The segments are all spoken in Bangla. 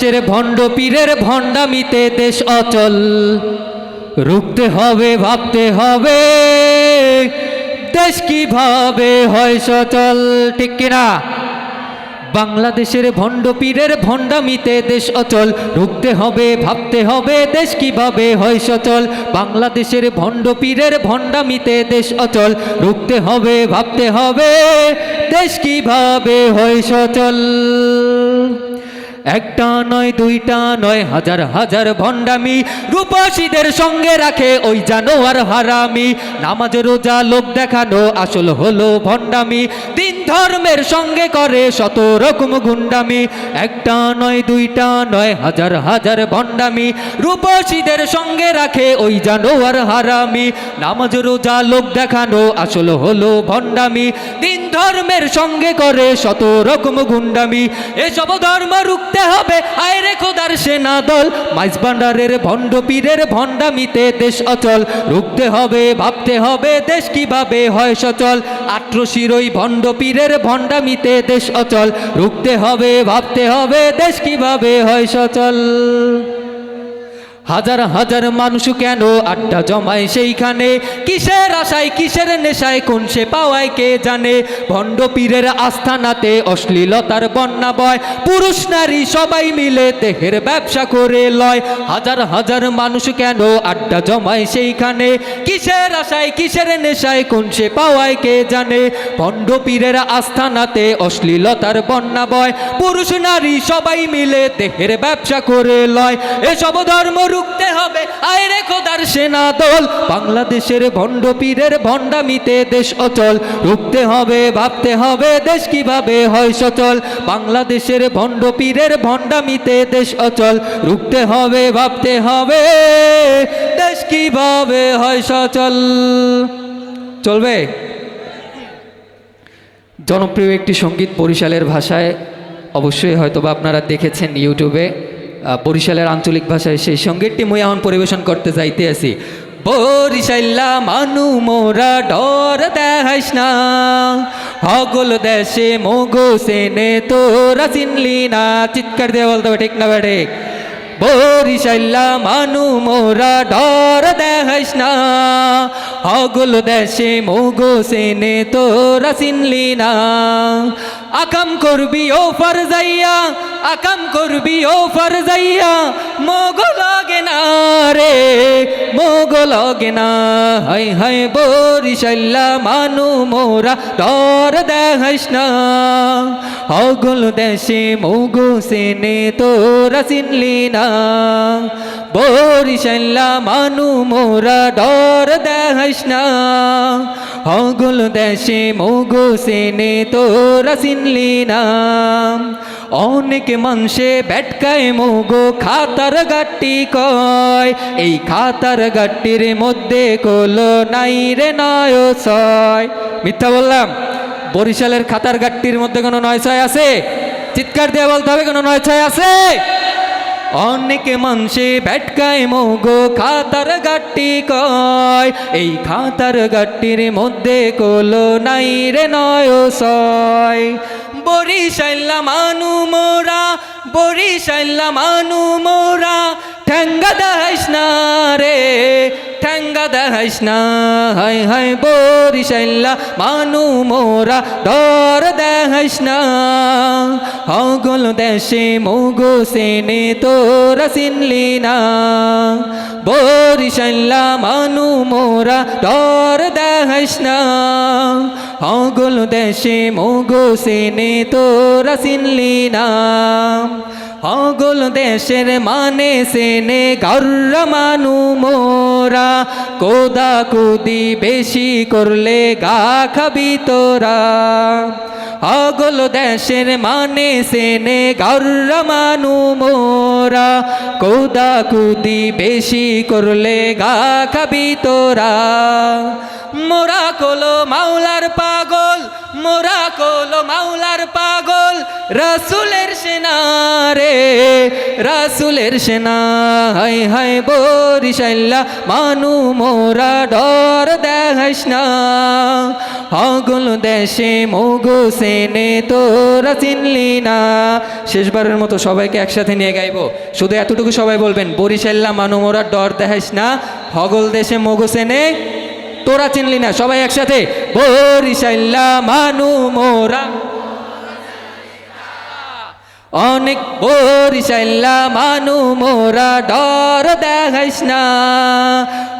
দেশের ভণ্ড, পীরের ভণ্ডামিতে দেশ অচল। রুখতে হবে, ভাবতে হবে, দেশ কীভাবে হয় সচল, ঠিক কিনা বাংলাদেশের ভণ্ড, পীরের ভণ্ডামিতে দেশ অচল, রুখতে হবে, ভাবতে হবে, দেশ কীভাবে হয় সচল। বাংলাদেশের ভণ্ড, পীরের ভণ্ডামিতে দেশ অচল, রুখতে হবে, ভাবতে হবে, দেশ কীভাবে হয় সচল? একটা নয়, দুইটা নয়, হাজার হাজার ভণ্ডামি। রূপসীদের সঙ্গে রাখে ওই জানোয়ার হারামি। নামাজ, রোজা, লোক দেখানো আসল হলো ভণ্ডামি। তিন ধর্মের সঙ্গে করে শত রকম গুন্ডামি। একটা নয়, দুইটা নয়, হাজার হাজার ভণ্ডামি। রূপসীদের সঙ্গে রাখে ওই জানোয়ার হারামি। নামাজ, রোজা, লোক দেখানো আসল হলো ভণ্ডামি। তিন ধর্মের সঙ্গে করে শত রকম গুন্ডামি। এসব ধর্ম রুখতে হবে, আয় রে খোদার সেনা দল মাইজ ভান্ডারের ভণ্ড পীরের ভণ্ডামিতে দেশ অচল। রুখতে হবে, ভাবতে হবে, দেশ কীভাবে হয় সচল। আট্রশির ওই ভণ্ড পীরের ভণ্ডামিতে দেশ অচল। রুখতে হবে, ভাবতে হবে, দেশ কীভাবে হয় সচল? হাজার হাজার মানুষ কেন আড্ডা জমায় সেইখানে? কিসের আশায়, কিসের নেশায়, কোন সে পাওয়ায় কে জানে? ভণ্ড পীরের আস্থানাতে অশ্লীলতার বন্যা বয়। পুরুষ নারী সবাই মিলে দেহের ব্যবসা করে লয়। হাজার হাজার মানুষ কেন আড্ডা জমায় সেইখানে? কিসের আশায়, কিসের নেশায়, কোন সে পাওয়ায় কে জানে? ভণ্ড পীরের আস্থানাতে অশ্লীলতার বন্যা বয়। পুরুষ নারী সবাই মিলে দেহের ব্যবসা করে লয়। এসব ধর্ম রুখতে হবে। আয় রে খোদার সেনা দল, বাংলাদেশের ভণ্ড পীরের ভণ্ডামিতে দেশ অচল। রুখতে হবে, ভাবতে হবে, দেশ কীভাবে হয় সচল। বাংলাদেশের ভণ্ড পীরের ভণ্ডামিতে দেশ অচল। রুখতে হবে, ভাবতে হবে, দেশ কীভাবে হয় সচল। চলবে? জনপ্রিয় একটি সংগীত বরিশালের ভাষায় অবশ্যই হয়তোবা আপনারা দেখেছেন ইউটিউবে। বরিশালের আঞ্চলিক ভাষায় সেই সঙ্গীতটি মুই এখন পরিবেশন করতে যাইতে আছি। বরিশাল্লা মানু মোরা ডর দেখাইস না। হগল দেশে মোগো সেনে তোরা চিনলি না। চিৎকার দিয়ে বলতে হবে, ঠিক না বেঠে বরিশাল্লা মানু মোরা ডর দেখাইস না। অগুল দেশে মোগো সেনে তোরা চিনলি না। আকাম করবি ও ফারজাইয়া, আকাম করবি ও ফারজাইয়া, মোগো লাগে না রে মোগো লাগে না হাই হাই, বরিশাল্লা মানু মোরা ডর দেখাইস না হগল দেশে মোগো সেনে তোরা চিনলি না। বরিশাল্লা মানু মোরা ডর দেখাইস না। হগল দেশে মোগো সেনে তোরা চিনলি না। অনেক মানুষে বেটকায় মোগো খাতার গাট্টি কয়। এই খাতার গাট্টির মধ্যে কোলো নাই রে নয় ছয় মিথ্যা বললাম বরিশালের খাতার গাট্টির মধ্যে কোনো নয় ছয় আছে? চিৎকার দিয়ে বলতে হবে কোনো নয় ছয় আছে? অনেক মানুষে ভেটকায় মোগো, খাতার গাট্টি কয়। এই খাতার গাট্টির মধ্যে কোলো নাই রে নয় সয় বরিশাল্লা মানু মোরা বরিশাল্লা মানু মোরা ঠেঙ্গা দাস না রে। ঠেঙ্গা দেখাইস না। হাই হাই বরিশাল্লা মানু মোরা ডর দেখাইস না। হগল দেশে মোগো সেনে তোরা চিনলি না। বরিশাল্লা মানু মোরা ডর দেখাইস না। হগল দেশে মোগো সেনে তোরা চিনলি না। হগল দেশের মানে সেনে গর্র মানু মোরা। কোদা কুদি বেশি করলে গা খাবি তোরা। হগল দেশের মানে সেনে গর্র মানু মোরা। কোদা কুদি বেশি করলে গা খাবি তোরা। মোরা কোলো মাওলার পাগল, মোরা কোলো মাওলার পাগল। রসুলের সেনা রে রাসুলের সেনা হাই হাই বরিশাল্লা মানু মোরা ডর দেখাইস না। হগল দেশে মগু সেনে তোরা চিনলি না। শেষবারের মতো সবাইকে একসাথে নিয়ে গাইবো। শুধু এতটুকু সবাই বলবেন বরিশাল্লা মানু মোরা ডর দেখাইস না। হগল দেশে মগু সেনে তোরা চিনলি না, সবাই একসাথে বরিশাল্লা মানু মোরা অনেক বরিশাল্লা মানু, মোরা ডর দেখাইস না।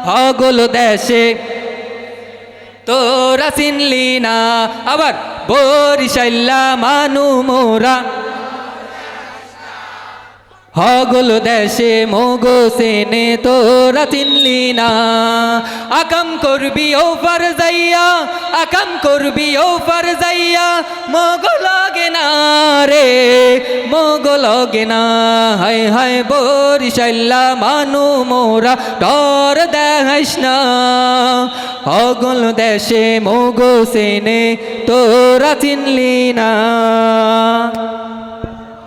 হগল দেশে তোরা চিনলি না। আবার বরিশাল্লা মানু, মোরা হগল দেশে মোগো সেনে তোরা চিনলি না। আকাম করবি ও ফার যাইয়া আকাম করবি ও ফার যাইয়া মোগো লাগে না রে, মোগো লাগে না। হাই হাই বরিশাল্লা মানু মোরা ডর দেখাইস না। হগল দেশে মোগো সেনে তোরা চিনলি না।